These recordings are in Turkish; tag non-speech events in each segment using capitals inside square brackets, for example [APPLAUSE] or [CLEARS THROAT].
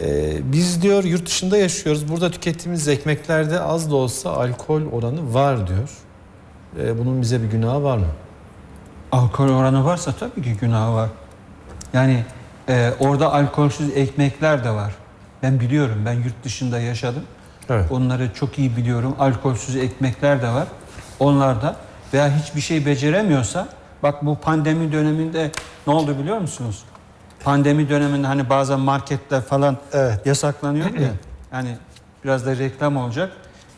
Ee, biz diyor yurt dışında yaşıyoruz. Burada tükettiğimiz ekmeklerde az da olsa alkol oranı var diyor. Ee, bunun bize bir günahı var mı? Alkol oranı varsa tabii ki günahı var. Yani e, orada alkolsüz ekmekler de var. Ben biliyorum, ben yurt dışında yaşadım. Evet. Onları çok iyi biliyorum. Alkolsüz ekmekler de var. Onlar da veya hiçbir şey beceremiyorsa bak bu pandemi döneminde ne oldu biliyor musunuz? Pandemi döneminde hani bazen marketler falan Evet. yasaklanıyor ya. [CLEARS THROAT] Yani biraz da reklam olacak.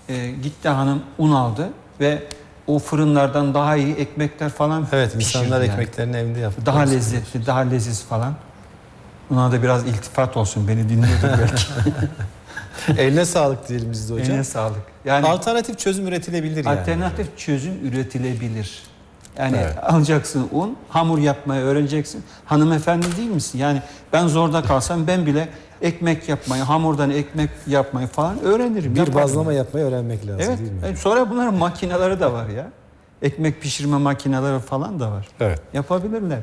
E, gitti hanım un aldı ve o fırınlardan daha iyi ekmekler falan Evet, insanlar yani. ekmeklerini evinde yapıyor. Daha lezzetli, daha leziz falan. Buna da biraz iltifat olsun beni dinliyordur belki. [LAUGHS] Eline sağlık diyelim biz de hocam. Eline sağlık. Yani Alternatif çözüm üretilebilir yani. alternatif çözüm üretilebilir. Yani Evet. alacaksın un, hamur yapmayı öğreneceksin. Hanımefendi değil misin? Yani ben zorda kalsam ben bile ekmek yapmayı, hamurdan ekmek yapmayı falan öğrenirim. Bir yaparım. bazlama yapmayı öğrenmek lazım Evet. değil mi? evet. Sonra bunların makineleri de var ya. Ekmek pişirme makineleri falan da var. Evet. Yapabilirler.